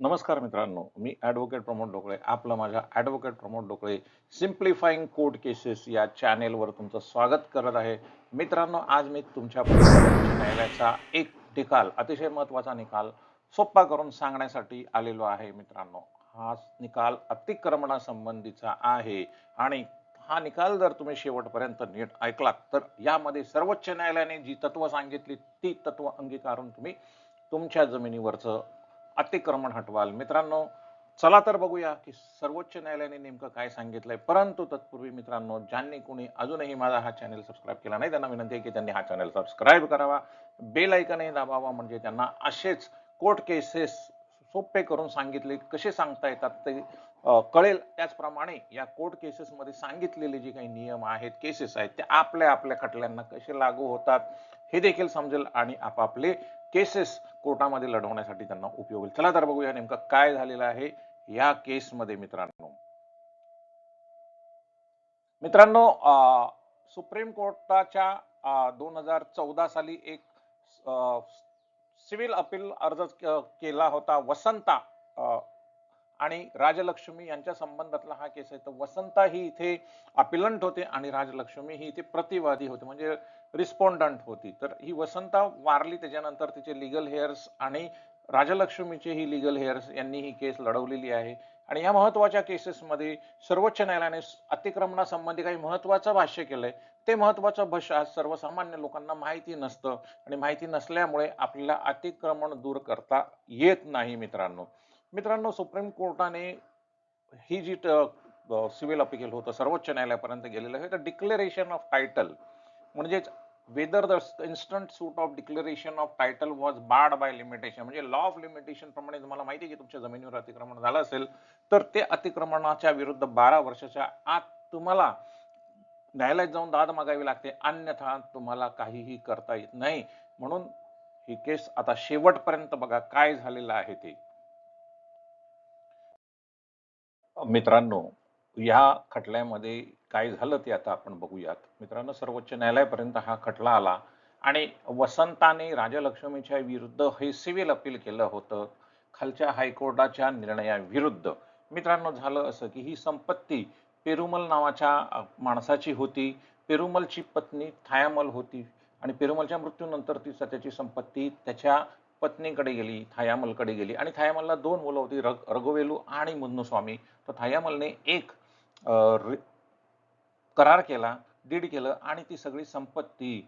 नमस्कार मित्रांनो मी ॲडव्होकेट प्रमोद डोकळे आपलं माझ्या advocate Pramod Dokale simplifying court cases या चॅनेलवर तुमचं स्वागत करत आहे. मित्रांनो आज मी तुमच्या न्यायालयाचा एक निकाल अतिशय महत्त्वाचा निकाल सोप्पा करून सांगण्यासाठी आलेलो आहे मित्रांनो. हा निकाल अतिक्रमणासंबंधीचा आहे आणि हा निकाल जर तुम्ही शेवटपर्यंत नीट ऐकलात तर यामध्ये सर्वोच्च न्यायालयाने जी तत्व सांगितली ती तत्व अंगीकारून तुम्ही तुमच्या जमिनीवरचं अतिक्रमण हटवाल. मित्रांनो चला तर बघूया की सर्वोच्च न्यायालयाने नेमकं काय सांगितलंय. परंतु तत्पूर्वी मित्रांनो ज्यांनी कोणी अजूनही माझा हा चॅनल सबस्क्राईब केला नाही त्यांना विनंती आहे की त्यांनी हा चॅनल सबस्क्राईब करावा. बेल ऐकनही दाबावा म्हणजे त्यांना असेच कोर्ट केसेस सोपे करून सांगितले कसे सांगता येतात ते कळेल. त्याचप्रमाणे या कोर्ट केसेसमध्ये सांगितलेले जे काही नियम आहेत केसेस आहेत ते आपल्या आपल्या खटल्यांना कसे लागू होतात हे देखील समजेल आणि आपापले केसेस कोर्टामध्ये लढवण्यासाठी त्यांना उपयोग होईल. चला तर बघूया नेमकं काय झालेलं आहे या केसमध्ये मित्रांनो. मित्रांनो सुप्रीम कोर्टाच्या दोन हजार चौदा साली एक सिव्हिल अपील अर्ज केला होता वसंता आणि राजलक्ष्मी यांच्या संबंधातला हा केस आहे. तर वसंता ही इथे अपिलंट होते आणि राजलक्ष्मी ही इथे प्रतिवादी होते. म्हणजे रिस्पॉन्डंट होती. तर ही वसंता वारली त्याच्यानंतर तिचे लिगल हेअर्स आणि राजलक्ष्मीचे ही लिगल हेअर्स यांनी ही केस लढवलेली आहे. आणि या महत्त्वाच्या केसेसमध्ये सर्वोच्च न्यायालयाने अतिक्रमणासंबंधी काही महत्वाचं भाष्य केलंय. ते महत्वाचं भाष्य आज सर्वसामान्य लोकांना माहिती नसतं आणि माहिती नसल्यामुळे आपल्याला अतिक्रमण दूर करता येत नाही मित्रांनो. मित्रांनो सुप्रीम कोर्टाने ही जी सिव्हिल अपील होतं सर्वोच्च न्यायालयापर्यंत गेलेलं आहे तर डिक्लेरेशन ऑफ टायटल म्हणजेच whether the instant suit of declaration of title was barred by limitation म्हणजे लॉ ऑफ लिमिटेशन प्रमाणे तुम्हाला माहिती आहे की तुमच्या जमिनीवर अतिक्रमण झालं असेल तर ते अतिक्रमणाच्या विरुद्ध बारा वर्षाच्या आत तुम्हाला न्यायालयात जाऊन दाद मागावी लागते अन्यथा तुम्हाला काहीही करता येत नाही. म्हणून ही केस आता शेवटपर्यंत बघा काय झालेलं आहे ते. मित्रांनो या खटल्यामध्ये काय झालं ते आता आपण बघूयात. मित्रांनो सर्वोच्च न्यायालयापर्यंत हा खटला आला आणि वसंताने राजलक्ष्मीच्या विरुद्ध हे सिव्हिल अपील केलं होतं. खालच्या हायकोर्टाच्या निर्णयाविरुद्ध. मित्रांनो झालं असं की ही संपत्ती पेरुमल नावाच्या माणसाची होती. पेरुमलची पत्नी थायामल होती आणि पेरुमलच्या मृत्यूनंतर ती त्याची संपत्ती त्याच्या पत्नीकडे गेली थायामलकडे गेली. आणि थायामलला दोन मुलं होती रग रघुवेलू आणि मुन्नुस्वामी. तर थायामलने एक करार केला डीड केलं आणि ती सगळी संपत्ती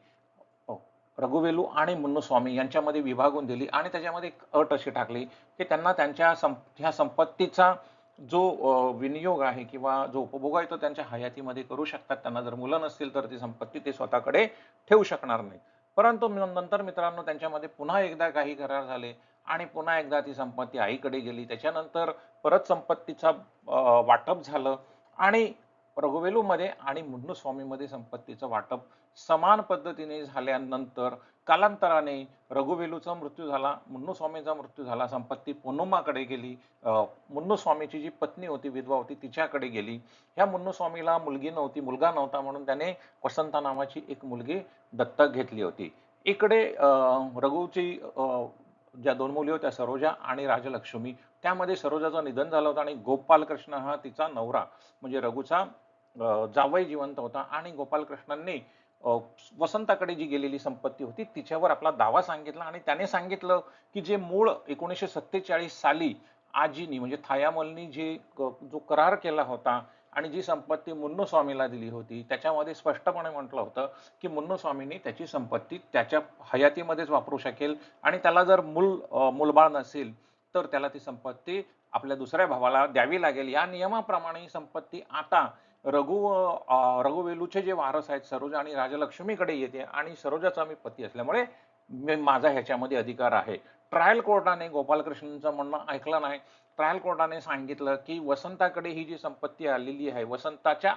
रघुवेलू आणि मुन्नुस्वामी यांच्यामध्ये विभागून दिली आणि त्याच्यामध्ये एक अट अशी टाकली की त्यांना त्यांच्या संप ह्या संपत्तीचा जो विनियोग आहे किंवा जो उपभोग आहे तो त्यांच्या हयातीमध्ये करू शकतात. त्यांना जर मुलं नसतील तर ती संपत्ती ते स्वतःकडे ठेवू शकणार नाही परंतु नंतर मित्रांनो त्यांच्यामध्ये पुन्हा एकदा काही करार झाले आणि पुन्हा एकदा ती संपत्ती आईकडे गेली. त्याच्यानंतर परत संपत्तीचा वाटप झालं आणि रघुवेलूमध्ये आणि मुन्नुस्वामीमध्ये संपत्तीचं वाटप समान पद्धतीने झाल्यानंतर कालांतराने रघुवेलूचा मृत्यू झाला मुन्नुस्वामीचा मृत्यू झाला संपत्ती पोनुमाकडे गेली मुन्नुस्वामीची जी पत्नी होती विधवा होती तिच्याकडे गेली. ह्या मुन्नुस्वामीला मुलगी नव्हती मुलगा नव्हता म्हणून त्याने वसंता नावाची एक मुलगी दत्तक घेतली होती. इकडे रघुची ज्या दोन मुली होत्या सरोजा आणि राजलक्ष्मी त्यामध्ये सरोजाचं निधन झालं होतं आणि गोपालकृष्ण हा तिचा नवरा म्हणजे रघुचा जावई जिवंत होता आणि गोपालकृष्णांनी वसंताकडे जी गेलेली संपत्ती होती तिच्यावर आपला दावा सांगितला आणि त्याने सांगितलं की जे मूळ एकोणीसशे सत्तेचाळीस साली आजीनी म्हणजे थायामलनी जे जो करार केला होता आणि जी संपत्ती मुन्नुस्वामीला दिली होती त्याच्यामध्ये स्पष्टपणे म्हटलं होतं की मुन्नुस्वामींनी त्याची संपत्ती त्याच्या हयातीमध्येच वापरू शकेल आणि त्याला जर मूल मुलबाळ मूलबाळ नसेल तर त्याला ती संपत्ती आपल्या दुसऱ्या भावाला द्यावी लागेल. या नियमाप्रमाणे ही संपत्ती आता रघु रघुवेलूचे जे वारस आहेत सरोजा आणि राजलक्ष्मीकडे येते आणि सरोजाचा मी पती असल्यामुळे मी- माझा ह्याच्यामध्ये अधिकार आहे. ट्रायल कोर्टाने गोपालकृष्णचं म्हणणं ऐकलं नाही. ट्रायल कोर्टाने सांगितलं की वसंताकडे ही जी संपत्ती आलेली आहे वसंताच्या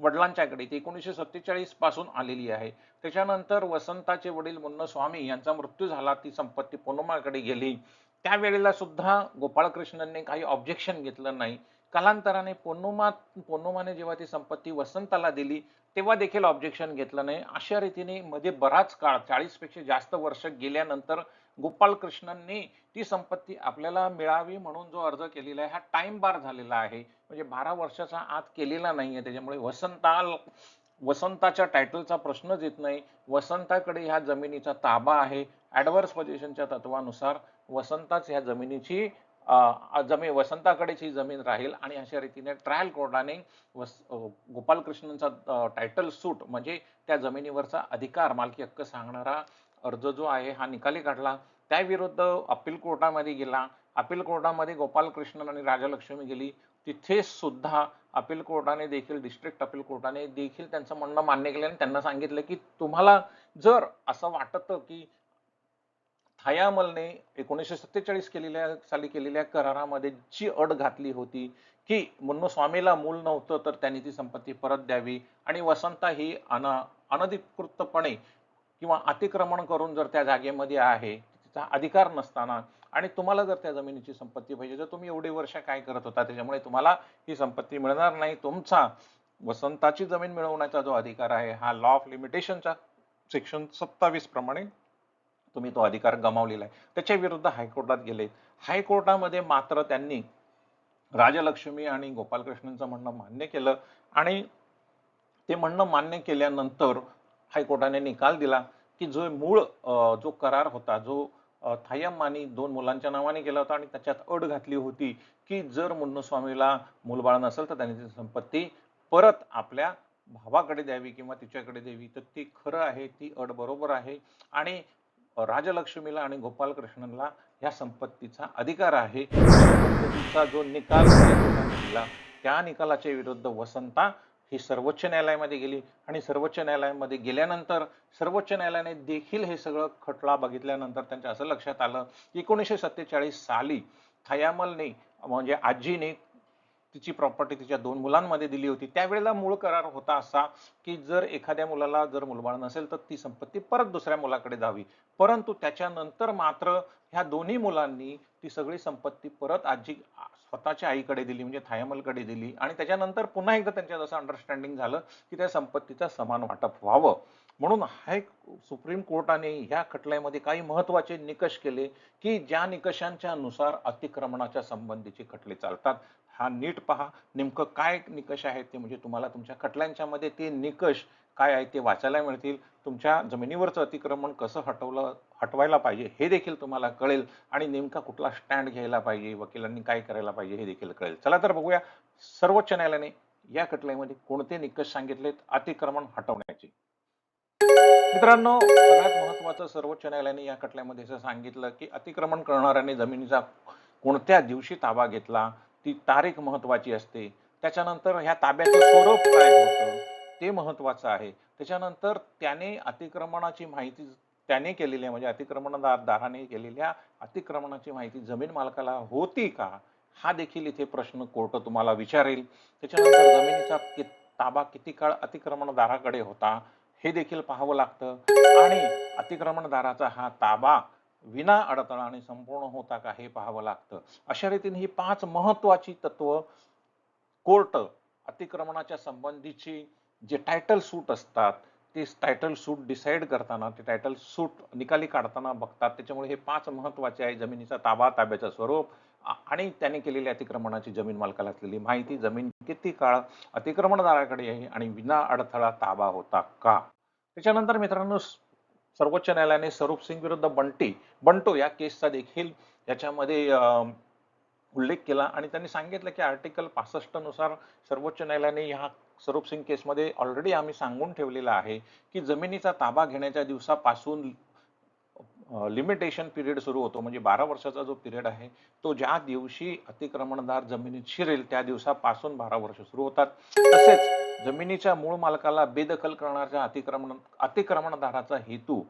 वडिलांच्याकडे ती एकोणीसशे सत्तेचाळीसपासून आलेली आहे. त्याच्यानंतर वसंताचे वडील मुन्न स्वामी यांचा मृत्यू झाला ती संपत्ती पोनुमाकडे गेली. त्यावेळेला सुद्धा गोपाळकृष्णनने काही ऑब्जेक्शन घेतलं नाही. कालांतराने पोन्नुमा पोन्नुमाने जेव्हा ती संपत्ती वसंताला दिली तेव्हा देखील ऑब्जेक्शन घेतलं नाही. अशा रीतीने मध्ये बराच काळ चाळीसपेक्षा जास्त वर्ष गेल्यानंतर गोपालकृष्णांनी ती संपत्ती आपल्याला मिळावी म्हणून जो अर्ज केलेला आहे हा टाइम बार झालेला आहे. म्हणजे बारा वर्षाचा आत केलेला नाहीये. त्याच्यामुळे वसंताल वसंताच्या टायटलचा प्रश्नच येत नाही. वसंताकडे ह्या जमिनीचा ताबा आहे. ॲडव्हर्स पोझिशनच्या तत्वानुसार वसंताच ह्या जमिनीची जमीन वसंताकडेच ही जमीन राहील आणि अशा रीतीने ट्रायल कोर्टाने वस गोपालकृष्णनचा टायटल सूट म्हणजे त्या जमिनीवरचा अधिकार मालकी हक्क सांगणारा अर्ज जो आहे हा निकाली काढला. त्याविरुद्ध अपील कोर्टामध्ये गेला. अपील कोर्टामध्ये गोपालकृष्णन आणि राजलक्ष्मी गेली. तिथे सुद्धा अपील कोर्टाने देखील डिस्ट्रिक्ट अपील कोर्टाने देखील त्यांचं म्हणणं मान्य केलं आणि त्यांना सांगितलं की तुम्हाला जर असं वाटतं की थायामलने एकोणीसशे सत्तेचाळीस केलेल्या साली केलेल्या करारामध्ये जी अट घातली होती की मुन्नो स्वामीला मूल नव्हतं तर त्यांनी ती संपत्ती परत द्यावी. आणि वसंता ही अन अनधिकृतपणे किंवा अतिक्रमण करून जर त्या जागेमध्ये आहे तिचा अधिकार नसताना आणि तुम्हाला जर त्या जमिनीची संपत्ती पाहिजे तर तुम्ही एवढी वर्ष काय करत होता? त्याच्यामुळे तुम्हाला ही संपत्ती मिळणार नाही. तुमचा वसंताची जमीन मिळवण्याचा जो अधिकार आहे हा लॉ ऑफ लिमिटेशनच्या सेक्शन सत्तावीस प्रमाणे तुम्ही तो अधिकार गमावलेला आहे. त्याच्या विरुद्ध हायकोर्टात गेले हायकोर्टामध्ये मात्र त्यांनी राजलक्ष्मी आणि गोपालकृष्णनचं म्हणणं मान्य केलं आणि ते म्हणणं मान्य केल्यानंतर हायकोर्टाने निकाल दिला की जो मूळ जो करार होता जो अं, थायम आणि दोन मुलांच्या नावाने केला होता आणि त्याच्यात अट घातली होती की जर मुन्नुस्वामीला मूलबाळ नसेल तर त्यांनी ती संपत्ती परत आपल्या भावाकडे द्यावी किंवा तिच्याकडे द्यावी तर ती खरं आहे ती अट बरोबर आहे. आणि राजलक्ष्मीला आणि गोपालकृष्णनला या संपत्तीचा अधिकार आहे. संपत्तीचा जो निकाल दिला त्या निकालाच्या विरुद्ध वसंता ही सर्वोच्च न्यायालयामध्ये गेली आणि सर्वोच्च न्यायालयामध्ये गेल्यानंतर सर्वोच्च न्यायालयाने देखील हे सगळं खटला बघितल्यानंतर त्यांच्या असं लक्षात आलं की एकोणीसशे सत्तेचाळीस साली थयामलने म्हणजे आजीने तिची प्रॉपर्टी तिच्या दोन मुलांमध्ये दिली होती. त्यावेळेला मूळ करार होता असा की जर एखाद्या मुलाला जर मुलबाळ नसेल तर ती संपत्ती परत दुसऱ्या मुलाकडे जावी. परंतु त्याच्यानंतर मात्र ह्या दोन्ही मुलांनी ती सगळी संपत्ती परत आजी स्वतःच्या आईकडे दिली म्हणजे थायमलकडे दिली. आणि त्याच्यानंतर पुन्हा एकदा त्यांच्यात असं अंडरस्टँडिंग झालं की त्या संपत्तीचं समान वाटप व्हावं. म्हणून हा एक सुप्रीम कोर्टाने ह्या खटल्यामध्ये काही महत्त्वाचे निकष केले की ज्या निकषांच्या नुसार अतिक्रमणाच्या संबंधीचे खटले चालतात. हा नीट पहा नेमकं काय निकष आहेत ते म्हणजे तुम्हाला तुमच्या खटल्यांच्या मध्ये ते निकष काय आहे ते वाचायला मिळतील तुमच्या जमिनीवरचं अतिक्रमण कसं हटवलं हटवायला पाहिजे हे देखील तुम्हाला कळेल आणि नेमका कुठला स्टँड घ्यायला पाहिजे वकिलांनी काय करायला पाहिजे हे देखील कळेल. चला तर बघूया सर्वोच्च न्यायालयाने या खटल्यामध्ये कोणते निकष सांगितलेत अतिक्रमण हटवण्याचे. मित्रांनो सगळ्यात महत्वाचं सर्वोच्च न्यायालयाने या खटल्यामध्ये असं सांगितलं की अतिक्रमण करणाऱ्याने जमिनीचा कोणत्या दिवशी ताबा घेतला ती तारीख महत्वाची असते. त्याच्यानंतर ह्या ताब्याचं स्वरूप काय होतं ते महत्वाचं आहे. त्याच्यानंतर त्याने अतिक्रमणाची माहिती त्याने केलेल्या म्हणजे अतिक्रमणदार दाराने केलेल्या अतिक्रमणाची माहिती जमीन मालकाला होती का हा देखील इथे प्रश्न कोर्ट तुम्हाला विचारेल. त्याच्यानंतर जमिनीचा कि- ताबा किती काळ अतिक्रमणदाराकडे होता हे देखील पाहावं लागतं. आणि अतिक्रमणदाराचा हा ताबा विना अडथळा आणि संपूर्ण होता का हे पाहावं लागतं. अशा रीतीने ही पाच महत्वाची तत्व कोर्ट अतिक्रमणाच्या संबंधीची जे टायटल सूट असतात ते टायटल सूट डिसाईड करताना ते टायटल सूट निकाली काढताना बघतात. त्याच्यामुळे हे पाच महत्त्वाचे आहे. जमिनीचा ताबा ताब्याचं स्वरूप आणि त्याने केलेल्या अतिक्रमणाची जमीन मालकाला असलेली माहिती जमीन किती काळ अतिक्रमणदाराकडे आहे आणि विना अडथळा ताबा होता का? त्याच्यानंतर मित्रांनो सर्वोच्च न्यायालयाने स्वरूप सिंग विरुद्ध बंटी बंटो या केसचा देखील याच्यामध्ये उल्लेख केला. आणि त्यांनी सांगितलं की आर्टिकल पासष्टनुसार सर्वोच्च न्यायालयाने ह्या स्वरूप सिंग केसमध्ये ऑलरेडी आम्ही सांगून ठेवलेलं आहे की जमिनीचा ताबा घेण्याच्या दिवसापासून लिमिटेशन पिरियड सुरू होतो. म्हणजे बारा वर्षाचा जो पिरियड आहे तो ज्या दिवशी अतिक्रमणदार जमिनीत शिरेल त्या दिवसापासून बारा वर्ष सुरू होतात. तसेच जमिनीच्या मूळ मालकाला बेदखल करण्याच्या अतिक्रमण अतिक्रमणदाराचा हेतू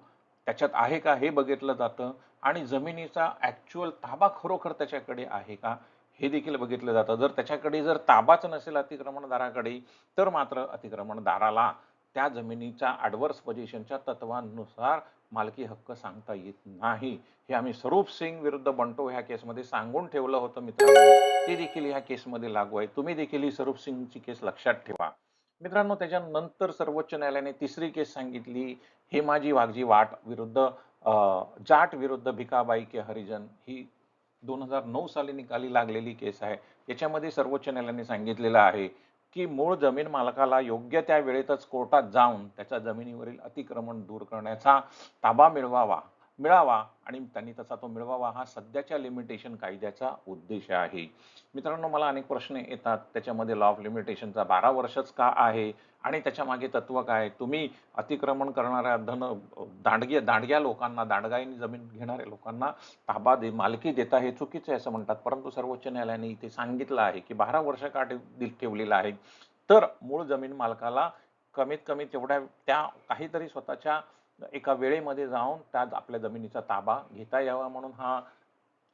त्याच्यात आहे का हे बघितलं जातं. आणि जमिनीचा ॲक्च्युअल ताबा खरोखर त्याच्याकडे आहे का हे देखील बघितलं जातं. जर त्याच्याकडे जर ताबाच नसेल अतिक्रमणदाराकडे तर मात्र अतिक्रमणदाराला त्या जमिनीच्या ॲडवर्स पोझिशनच्या तत्वानुसार मालकी हक्क सांगता येत नाही. हे आम्ही स्वरूप सिंग विरुद्ध बंटो ह्या केसमध्ये सांगून ठेवलं होतं मित्रांनो. ते देखील ह्या केसमध्ये लागू आहे. तुम्ही देखील ही स्वरूप सिंगची केस लक्षात ठेवा. मित्रांनो त्याच्यानंतर सर्वोच्च न्यायालयाने तिसरी केस सांगितली. हेमाजी वाघजी वाट विरुद्ध जाट विरुद्ध भिकाबाई के हरिजन ही दोन हजार नऊ साली निकाली लागलेली केस आहे. याच्यामध्ये सर्वोच्च न्यायालयाने सांगितलेलं आहे की मूळ जमीन मालकाला योग्य त्या वेळेतच कोर्टात जाऊन त्याच्या जमिनीवरील अतिक्रमण दूर करण्याचा ताबा मिळवावा. मिळावा आणि त्यांनी तसा तो मिळवावा हा सध्याच्या लिमिटेशन कायद्याचा उद्देश आहे. मित्रांनो मला अनेक प्रश्न येतात. त्याच्यामध्ये लॉ ऑफ लिमिटेशनचा बारा वर्षच का आहे? आणि त्याच्यामागे तत्व काय? आहे? तुम्ही अतिक्रमण करणाऱ्या धन दांडग्या दांडग्या लोकांना दांडगाईने जमीन घेणाऱ्या लोकांना ताबा दे मालकी देता हे चुकीचं आहे असं म्हणतात. परंतु सर्वोच्च न्यायालयाने इथे सांगितलं आहे की बारा वर्ष का ठेवलेलं आहे? तर मूळ जमीन मालकाला कमीत कमी तेवढ्या त्या काहीतरी स्वतःच्या एका वेळेमध्ये जाऊन त्या आपल्या जमिनीचा ताबा घेता यावा म्हणून हा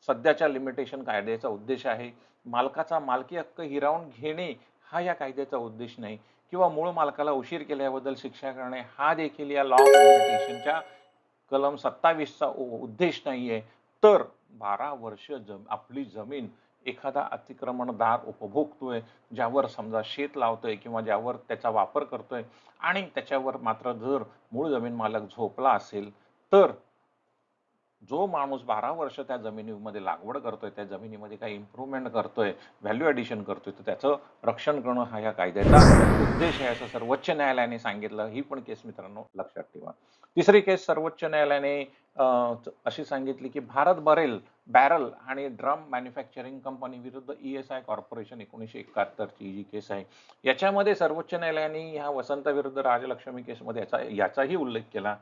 सध्याच्या लिमिटेशन कायद्याचा उद्देश आहे. मालकाचा मालकी हक्क हिरावून घेणे हा या कायद्याचा उद्देश नाही. किंवा मूळ मालकाला उशीर केल्याबद्दल शिक्षा करणे हा देखील या लॉ ऑफ लिमिटेशनच्या कलम सत्तावीसचा उद्देश नाही आहे तर बारा वर्ष जम आपली जमीन एखादा अतिक्रमणदार उपभोगतोय ज्यावर समजा शेत लावतोय किंवा ज्यावर त्याचा वापर करतोय आणि त्याच्यावर मात्र जर मूळ जमीन मालक झोपला असेल तर जो माणूस बारा वर्ष त्या जमिनीमध्ये लागवड करतोय त्या जमिनीमध्ये काही इम्प्रूव्हमेंट करतोय व्हॅल्यू ॲडिशन करतोय तर त्याचं रक्षण करणं हा या कायद्याचा उद्देश आहे असं सर्वोच्च न्यायालयाने सांगितलं. ही पण केस मित्रांनो लक्षात ठेवा. तिसरी केस सर्वोच्च न्यायालयाने अशी सांगितली की भारत बरेल बॅरल आणि ड्रम मॅन्युफॅक्चरिंग कंपनी विरुद्ध ई एस आय कॉर्पोरेशन एकोणीसशे एकाहत्तरची जी केस आहे. याच्यामध्ये सर्वोच्च न्यायालयाने ह्या वसंत विरुद्ध राजलक्ष्मी केसमध्ये याचा याचाही उल्लेख केला.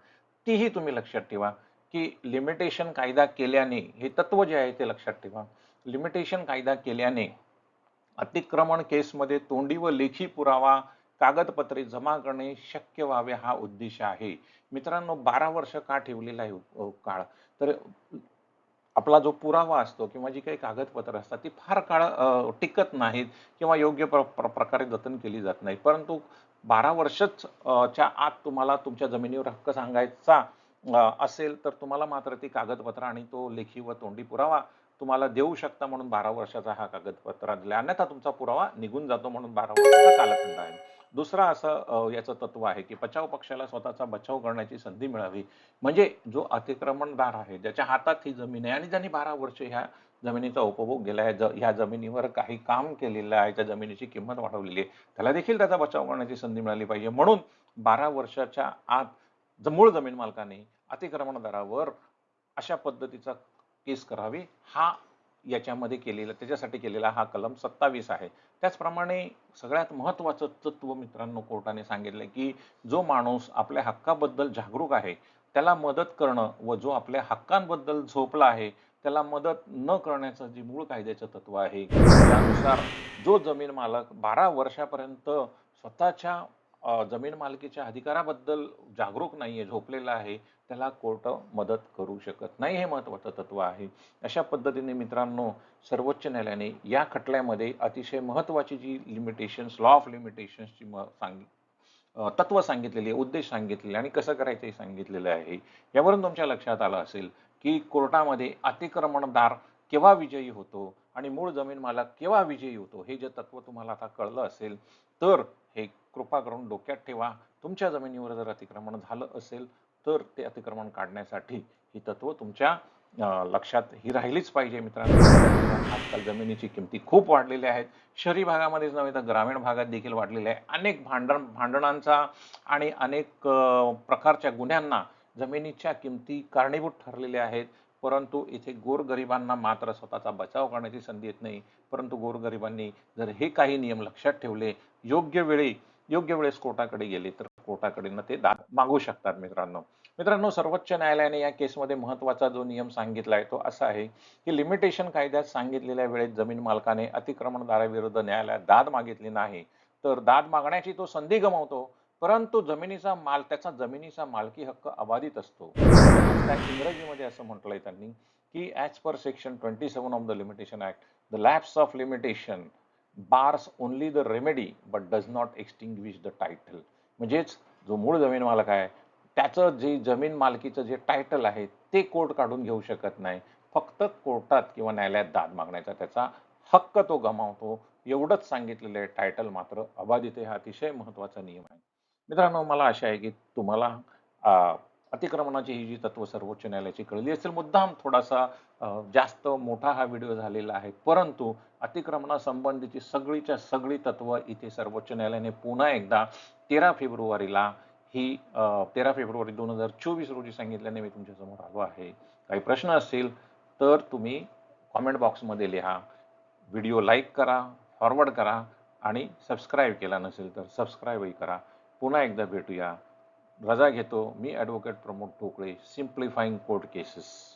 तीही तुम्ही लक्षात ठेवा. की लिमिटेशन कायदा केल्याने हे तत्व जे आहे ते लक्षात ठेवा. लिमिटेशन कायदा केल्याने अतिक्रमण केसमध्ये तोंडी व लेखी पुरावा कागदपत्रे जमा करणे शक्य व्हावे हा उद्देश आहे. मित्रांनो बारा वर्ष का ठेवलेला आहे काळ? तर आपला जो पुरावा असतो किंवा जी काही कागदपत्र असतात ती फार काळ टिकत नाहीत किंवा योग्य प्र, प्र, प्रकारे जतन केली जात नाही परंतु बारा वर्षच च्या आत तुम्हाला तुमच्या जमिनीवर हक्क सांगायचा असेल तर तुम्हाला मात्र ती कागदपत्र आणि तो लेखी व तोंडी पुरावा तुम्हाला देऊ शकता म्हणून बारा वर्षाचा हा कागदपत्र दिला. अन्यथा तुमचा पुरावा निघून जातो म्हणून बारा वर्षाचा कालखंड आहे. दुसरा असं याचं तत्व आहे की बचाव पक्षाला स्वतःचा बचाव करण्याची संधी मिळावी. म्हणजे जो अतिक्रमणदार आहे ज्याच्या हातात ही जमीन आहे आणि ज्यांनी बारा वर्ष ह्या जमिनीचा उपभोग केला आहे ज- ह्या जमिनीवर काही काम केलेलं आहे त्या जमिनीची किंमत वाढवलेली आहे त्याला देखील त्याचा बचाव करण्याची संधी मिळाली पाहिजे. म्हणून बारा वर्षाच्या आत मूळ जमीन मालकाने अतिक्रमणदारावर अशा पद्धतीचा केस करावी. हा याच्यामध्ये केलेला त्याच्यासाठी केलेला हा कलम सत्तावीस आहे. त्याचप्रमाणे सगळ्यात महत्त्वाचं तत्व मित्रांनो कोर्टाने सांगितलं की जो माणूस आपल्या हक्काबद्दल जागरूक आहे त्याला मदत करणं व जो आपल्या हक्कांबद्दल झोपला आहे त्याला मदत न करण्याचं जे मूळ कायद्याचं तत्व आहे त्यानुसार जो जमीन मालक बारा वर्षापर्यंत स्वतःच्या जमीन मालकीच्या अधिकाराबद्दल जागरूक नाही आहे झोपलेला आहे त्याला कोर्ट मदत करू शकत नाही हे महत्वाचं तत्व आहे. अशा पद्धतीने मित्रांनो सर्वोच्च न्यायालयाने या खटल्यामध्ये अतिशय महत्वाची जी लिमिटेशन्स लॉ ऑफ लिमिटेशन्सची म सांग तत्व सांगितलेली आहे उद्देश सांगितलेले आणि कसं करायचं हे सांगितलेलं आहे यावरून तुमच्या लक्षात आलं असेल की कोर्टामध्ये अतिक्रमणदार केव्हा विजयी होतो? आणि मूळ जमीन मालक केव्हा विजयी होतो हे जे तत्व तुम्हाला आता कळलं असेल तर हे कृपा करून डोक्यात ठेवा. तुमच्या जमिनीवर जर अतिक्रमण झालं असेल तर ते अतिक्रमण काढण्यासाठी ही तत्व तुमच्या लक्षात ही राहिलीच पाहिजे मित्रांनो. आजकाल जमिनीची किमती खूप वाढलेल्या आहेत. शहरी भागामध्येच नव्हे तर ग्रामीण भागात देखील वाढलेल्या आहे. अनेक भांडण भांडणांचा आणि अनेक प्रकारच्या गुन्ह्यांना जमिनीच्या किमती कारणीभूत ठरलेल्या आहेत. परंतु इथे गोरगरिबांना मात्र स्वतःचा बचाव करण्याची संधी येत नाही. परंतु गोरगरिबांनी जर हे काही नियम लक्षात ठेवले योग्य वेळी योग्य वेळेस कोर्टाकडे गेले तर कोर्टाकडे ते दाद मागू शकतात मित्रांनो. मित्रांनो सर्वोच्च न्यायालयाने या केसमध्ये महत्त्वाचा जो नियम सांगितला आहे तो असा आहे की लिमिटेशन कायद्यात सांगितलेल्या वेळेत जमीन मालकाने अतिक्रमणदाराविरुद्ध न्यायालयात दाद मागितली नाही. तर दाद मागण्याची तो संधी गमावतो. परंतु जमिनीचा माल त्याचा जमिनीचा मालकी हक्क अबाधित असतो. त्या इंग्रजीमध्ये असं म्हटलंय त्यांनी की as per section twenty seven of the limitation act the lapse of limitation bars only the remedy but does not extinguish the title म्हणजेच जो मूळ जमीन मालक आहे त्याचं जे जमीन मालकीचं जे टायटल आहे ते कोर्ट काढून घेऊ शकत नाही. फक्त कोर्टात किंवा न्यायालयात दाद मागण्याचा त्याचा हक्क तो गमावतो. एवढंच सांगितलेलं आहे टायटल मात्र अबाधित हे हा अतिशय महत्त्वाचा नियम आहे. मित्रांनो मला आशा आहे की तुम्हाला अतिक्रमणाची ही जी तत्व सर्वोच्च न्यायालयाची कळली असेल मुद्दाम थोडासा जास्त मोठा हा व्हिडिओ झालेला आहे. परंतु अतिक्रमणासंबंधीची सगळीच्या सगळी तत्व इथे सर्वोच्च न्यायालयाने पुन्हा एकदा तेरा फेब्रुवारीला ही तेरा फेब्रुवारी दोन हजार चोवीस रोजी सांगितल्याने मी तुमच्यासमोर आलो आहे. काही प्रश्न असतील तर तुम्ही कॉमेंट बॉक्समध्ये लिहा. व्हिडिओ लाईक करा फॉरवर्ड करा आणि सबस्क्राईब केला नसेल तर सबस्क्राईबही करा. पुन्हा एकदा भेटूया. रजा घेतो. मी advocate Pramod Tokale simplifying court cases